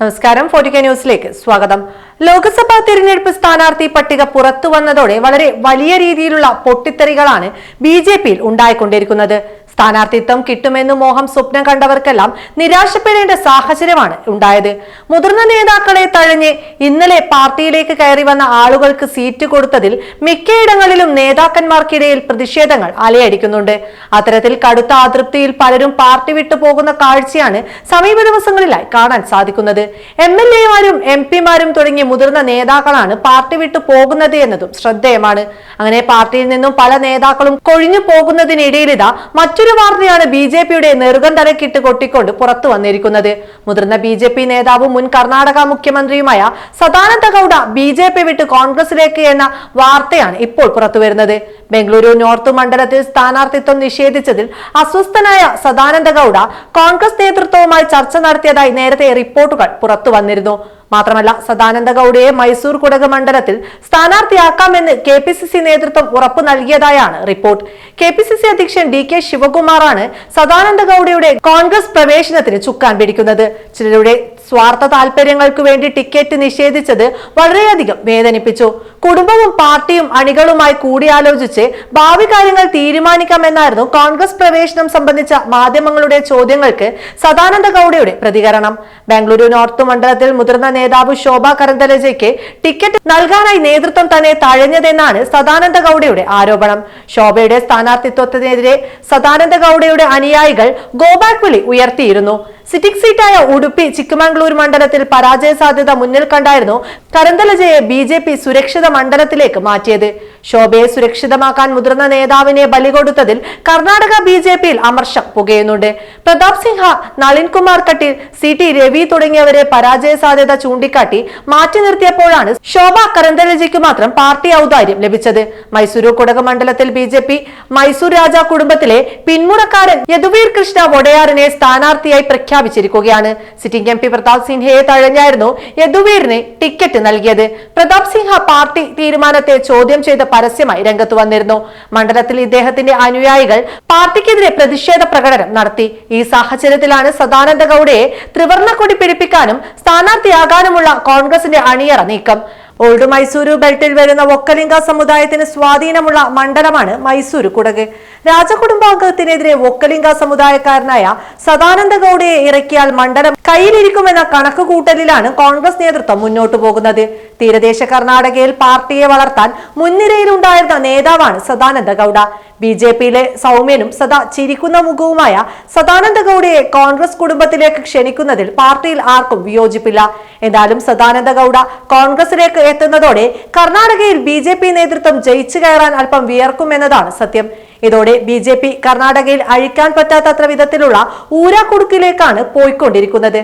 നമസ്കാരം ഫോർട്ടിക്ക ന്യൂസിലേക്ക് സ്വാഗതം. ലോക്സഭാ തിരഞ്ഞെടുപ്പ് സ്ഥാനാർത്ഥി പട്ടിക പുറത്തു വന്നതോടെ വളരെ വലിയ രീതിയിലുള്ള പൊട്ടിത്തെറികളാണ് ബി ജെ പിയിൽ ഉണ്ടായിക്കൊണ്ടിരിക്കുന്നത്. സ്ഥാനാർത്ഥിത്വം കിട്ടുമെന്ന് മോഹം സ്വപ്നം കണ്ടവർക്കെല്ലാം നിരാശപ്പെടേണ്ട സാഹചര്യമാണ് ഉണ്ടായത്. മുതിർന്ന നേതാക്കളെ തഴഞ്ഞ് ഇന്നലെ പാർട്ടിയിലേക്ക് കയറി വന്ന ആളുകൾക്ക് സീറ്റ് കൊടുത്തതിൽ മിക്കയിടങ്ങളിലും നേതാക്കന്മാർക്കിടയിൽ പ്രതിഷേധങ്ങൾ അലയടിക്കുന്നുണ്ട് അത്തരത്തിൽ കടുത്ത അതൃപ്തിയിൽ പലരും പാർട്ടി വിട്ടു പോകുന്ന കാഴ്ചയാണ് സമീപ ദിവസങ്ങളിലായി കാണാൻ സാധിക്കുന്നത്. എം എൽ എമാരും എം പിമാരും തുടങ്ങിയ മുതിർന്ന നേതാക്കളാണ് പാർട്ടി വിട്ടു പോകുന്നത് എന്നതും ശ്രദ്ധേയമാണ്. അങ്ങനെ പാർട്ടിയിൽ നിന്നും പല നേതാക്കളും കൊഴിഞ്ഞു പോകുന്നതിനിടയിൽ ഇതാ മറ്റൊരു വാർത്തയാണ് ബി ജെ പിയുടെ നെറുകം തലക്കിട്ട് കൊട്ടിക്കൊണ്ട് പുറത്തു വന്നിരിക്കുന്നത്. മുതിർന്ന ബി ജെ പി നേതാവും മുൻ കർണാടക മുഖ്യമന്ത്രിയുമായ Sadananda Gowda B J P വിട്ട് കോൺഗ്രസിലേക്ക് എന്ന വാർത്തയാണ് ഇപ്പോൾ പുറത്തു വരുന്നത്. ബംഗളൂരു നോർത്ത് മണ്ഡലത്തിൽ സ്ഥാനാർത്ഥിത്വം നിഷേധിച്ചതിൽ അസ്വസ്ഥനായ സദാനന്ദ ഗൌഡ കോൺഗ്രസ് നേതൃത്വവുമായി ചർച്ച നടത്തിയതായി നേരത്തെ റിപ്പോർട്ടുകൾ പുറത്തു വന്നിരുന്നു. മാത്രമല്ല സദാനന്ദ ഗൌഡയെ മൈസൂർ കുടക് മണ്ഡലത്തിൽ സ്ഥാനാർത്ഥിയാക്കാമെന്ന് കെ പി സി സി നേതൃത്വം ഉറപ്പു നൽകിയതായാണ് report. K P C C അധ്യക്ഷൻ ഡി കെ ശിവകുമാറാണ് സദാനന്ദ ഗൌഡയുടെ കോൺഗ്രസ് പ്രവേശനത്തിന് ചുക്കാൻ പിടിക്കുന്നത്. ചിലരുടെ സ്വാർത്ഥ താല്പര്യങ്ങൾക്ക് വേണ്ടി ടിക്കറ്റ് നിഷേധിച്ചത് വളരെയധികം വേദനിപ്പിച്ചു. കുടുംബവും പാർട്ടിയും അണികളുമായി കൂടിയാലോചിച്ച് ഭാവി കാര്യങ്ങൾ തീരുമാനിക്കാമെന്നായിരുന്നു കോൺഗ്രസ് പ്രവേശനം സംബന്ധിച്ച മാധ്യമങ്ങളുടെ ചോദ്യങ്ങൾക്ക് സദാനന്ദ ഗൌഡയുടെ പ്രതികരണം. ബാംഗ്ലൂരു നോർത്ത് മണ്ഡലത്തിൽ മുതിർന്ന നേതാവ് ശോഭ കരന്തലജയ്ക്ക് ടിക്കറ്റ് നൽകാനായി നേതൃത്വം തന്നെ തഴഞ്ഞതെന്നാണ് സദാനന്ദ ഗൌഡയുടെ ആരോപണം. ശോഭയുടെ സ്ഥാനാർത്ഥിത്വത്തിനെതിരെ സദാനന്ദ ഗൌഡയുടെ അനുയായികൾ ഗോബാക്ക് വിളി ഉയർത്തിയിരുന്നു. സിറ്റിംഗ് സീറ്റായ ഉടുപ്പി ചിക്കമംഗ്ലൂർ മണ്ഡലത്തിൽ പരാജയ സാധ്യത മുന്നിൽ കണ്ടായിരുന്നു കരന്തലജയെ ബി ജെ പി സുരക്ഷിത മണ്ഡലത്തിലേക്ക് മാറ്റിയത്. ശോഭയെ സുരക്ഷിതമാക്കാൻ മുതിർന്ന നേതാവിനെ ബലി കൊടുത്തതിൽ കർണാടക ബി ജെ പിയിൽ അമർഷം പുകയുന്നുണ്ട്. പ്രതാപ് സിംഹ നളിൻകുമാർ കട്ടിൽ സി ടി രവി തുടങ്ങിയവരെ പരാജയ സാധ്യത ചൂണ്ടിക്കാട്ടി മാറ്റി നിർത്തിയപ്പോഴാണ് ശോഭ കരന്തലജയ്ക്ക് മാത്രം പാർട്ടി ഔദാര്യം ലഭിച്ചത്. മൈസൂരു കുടക മണ്ഡലത്തിൽ ബി ജെ പി മൈസൂർ രാജ കുടുംബത്തിലെ പിന്മുറക്കാരൻ യദുവീർ കൃഷ്ണ വൊഡയാറിനെ സ്ഥാനാർത്ഥിയായി പ്രഖ്യാപിച്ചിരിക്കുകയാണ്. സിറ്റിംഗ് എം പി പ്രതാപ് സിൻഹയെ തഴഞ്ഞായിരുന്നു യദുവീറിന് ടിക്കറ്റ് നൽകിയത്. പ്രതാപ് സിൻഹ പാർട്ടി തീരുമാനത്തെ ചോദ്യം ചെയ്ത പരസ്യമായി രംഗത്ത് വന്നിരുന്നു. മണ്ഡലത്തിൽ ഇദ്ദേഹത്തിന്റെ അനുയായികൾ പാർട്ടിക്കെതിരെ പ്രതിഷേധ പ്രകടനം നടത്തി. ഈ സാഹചര്യത്തിലാണ് സദാനന്ദ ഗൌഡയെ ത്രിവർണ കൊടി പിടിപ്പിക്കാനും സ്ഥാനാർത്ഥിയാകാനുമുള്ള കോൺഗ്രസിന്റെ അണിയറ നീക്കം. ഓൾഡ് മൈസൂരു ബെൽറ്റിൽ വരുന്ന ഒക്കലിംഗ സമുദായത്തിന് സ്വാധീനമുള്ള മണ്ഡലമാണ് മൈസൂരു കുടക്. രാജകുടുംബാംഗത്തിനെതിരെ ഒക്കലിംഗ സമുദായക്കാരനായ സദാനന്ദ ഗൌഡയെ ഇറക്കിയാൽ മണ്ഡലം കയ്യിലിരിക്കുമെന്ന കണക്കുകൂട്ടലിലാണ് കോൺഗ്രസ് നേതൃത്വം മുന്നോട്ടു പോകുന്നത്. തീരദേശ കർണാടകയിൽ പാർട്ടിയെ വളർത്താൻ മുൻനിരയിലുണ്ടായിരുന്ന നേതാവാണ് സദാനന്ദ ഗൌഡ. ബി ജെ പിയിലെ സൗമ്യനും സദാ ചിരിക്കുന്ന മുഖവുമായ സദാനന്ദ ഗൌഡയെ കോൺഗ്രസ് കുടുംബത്തിലേക്ക് ക്ഷണിക്കുന്നതിൽ പാർട്ടിയിൽ ആർക്കും വിയോജിപ്പില്ല. എന്നാലും സദാനന്ദ ഗൌഡ കോൺഗ്രസിലേക്ക് എത്തുന്നതോടെ കർണാടകയിൽ ബി ജെ പി നേതൃത്വം ജയിച്ചു കയറാൻ അല്പം വിയർക്കുമെന്നതാണ് സത്യം. ഇതോടെ ബി ജെ പി കർണാടകയിൽ അഴിക്കാൻ പറ്റാത്തത്ര വിധത്തിലുള്ള ഊരാക്കുടുക്കിലേക്കാണ് പോയിക്കൊണ്ടിരിക്കുന്നത്.